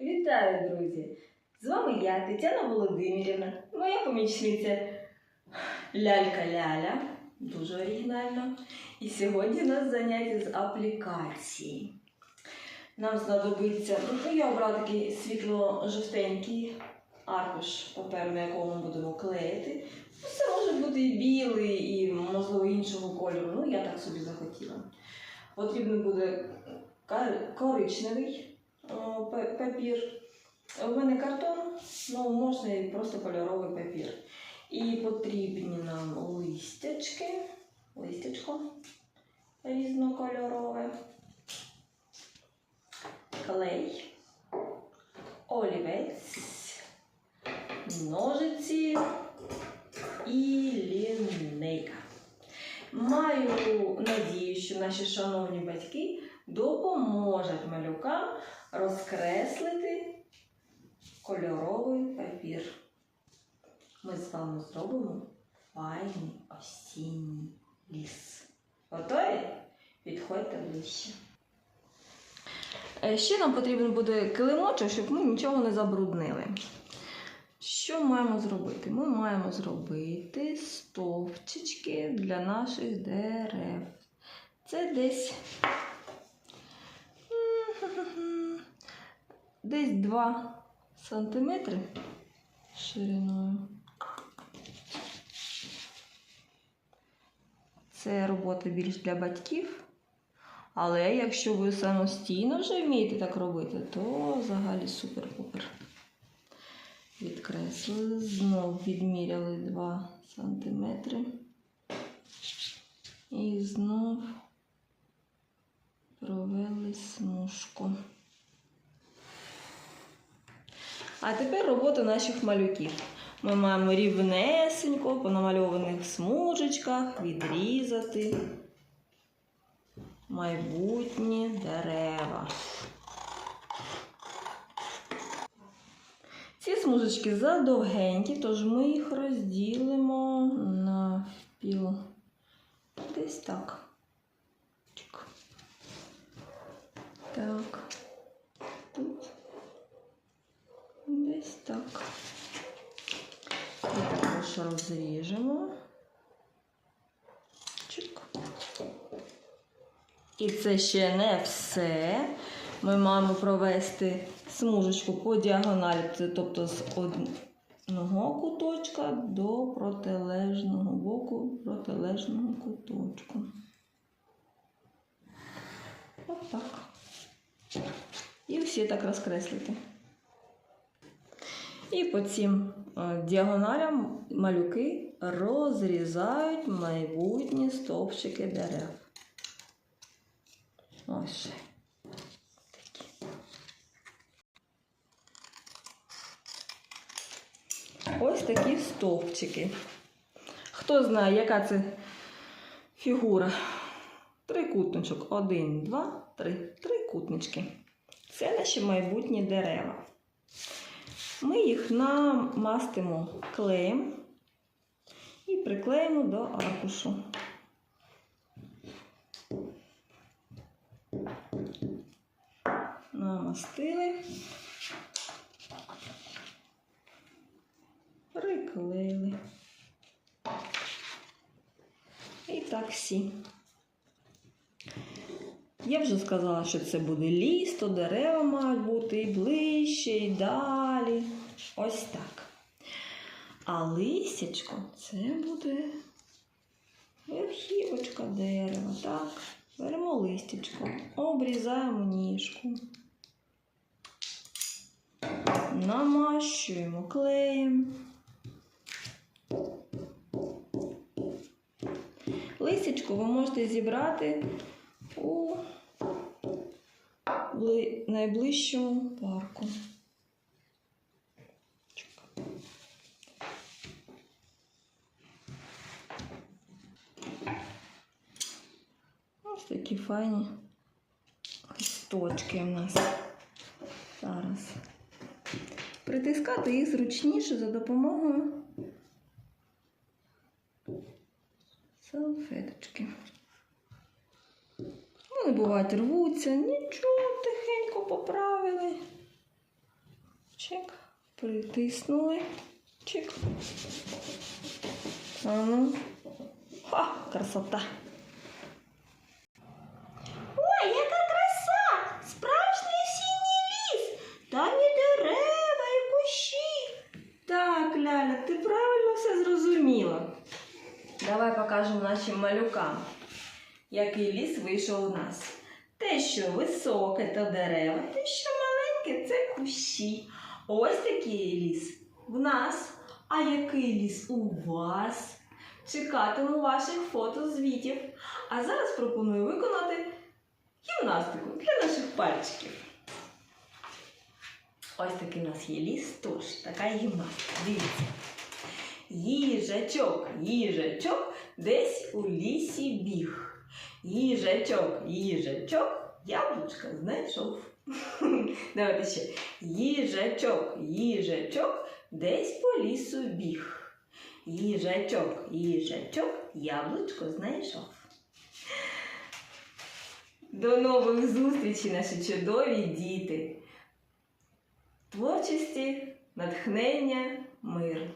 Вітаю, друзі! З вами я, Тетяна Володимирівна, моя помічниця Лялька Ляля, дуже оригінально. І сьогодні у нас заняття з аплікації. Нам знадобиться, ну я обрала такий світло-жовтенький аркуш паперу, на якому ми будемо клеїти. Ну, Це може бути і білий, і можливо іншого кольору. Ну, я так собі захотіла. Потрібен буде коричневий папір. У мене картон, ну можна і просто кольоровий папір. І потрібні нам листячки, листячко різнокольорове, клей, олівець, ножиці і лінейка. Маю надію, що наші шановні батьки допоможуть малюкам розкреслити кольоровий папір. Ми з вами зробимо файний осінній ліс. Готові? Підходьте ближче. Е, Ще нам потрібен буде килимочок, щоб ми нічого не забруднили. Що маємо зробити? Ми маємо зробити стовпчики для наших дерев. Це десь десь 2 сантиметри шириною. Це робота більш для батьків. Але якщо ви самостійно вже вмієте так робити, то взагалі супер-пупер. Відкреслили, знов відміряли 2 сантиметри. І знов провели смужку. А тепер робота наших малюків. Ми маємо рівнесенько по намальованих смужечках відрізати майбутні дерева. Ці смужечки задовгенькі, тож ми їх розділимо на піл. Десь так. Чик. Так. Тут. Десь так. І також розріжемо. Чик. І це ще не все. Ми маємо провести смужечку по діагоналі, тобто з одного куточка до протилежного боку протилежного куточку. Отак. І всі так розкреслити. І по цим е, діагоналям малюки розрізають майбутні стовпчики дерев. Ось. такі. Ось такі стовпчики. Хто знає, яка це фігура? Трикутничок. Один, два, три. Трикутнички. Це наші майбутні дерева. Ми їх намастимо клеєм і приклеїмо до аркушу. Намастили. Приклеїли. І так всі. Я вже сказала, що це буде ліс, то дерева мають бути і ближче, і далі. Ось так. А листячко це буде верхівочка дерева. Так, беремо листячко, обрізаємо ніжку. Намащуємо клеєм. Листячко ви можете зібрати у найближчому парку. Ось такі файні листочки у нас зараз. Притискати їх зручніше за допомогою салфеточки. Вони бувають рвуться, нічого, поправили. Чик. Притиснули. Чик. А ну. Ха, красота. Ой, яка краса! Справжній осінній ліс! Там і дерева, і кущі. Так, Ляля, ти правильно все зрозуміла. Давай покажемо нашим малюкам, який ліс вийшов у нас. Те, що високе, то дерева, те, що маленьке, це кущі. Ось такий ліс в нас. А який ліс у вас? Чекатиму ваших фото-звітів. А зараз пропоную виконати гімнастику для наших пальчиків. Ось такий у нас є ліс, тож така гімнастика. Дивіться. Їжачок, їжачок десь у лісі біг. Їжачок, їжачок, яблучка знайшов. Давайте ще. Їжачок, їжачок десь по лісу біг. Їжачок, їжачок, яблучко знайшов. До нових зустрічей, наші чудові діти. Творчості, натхнення, мир.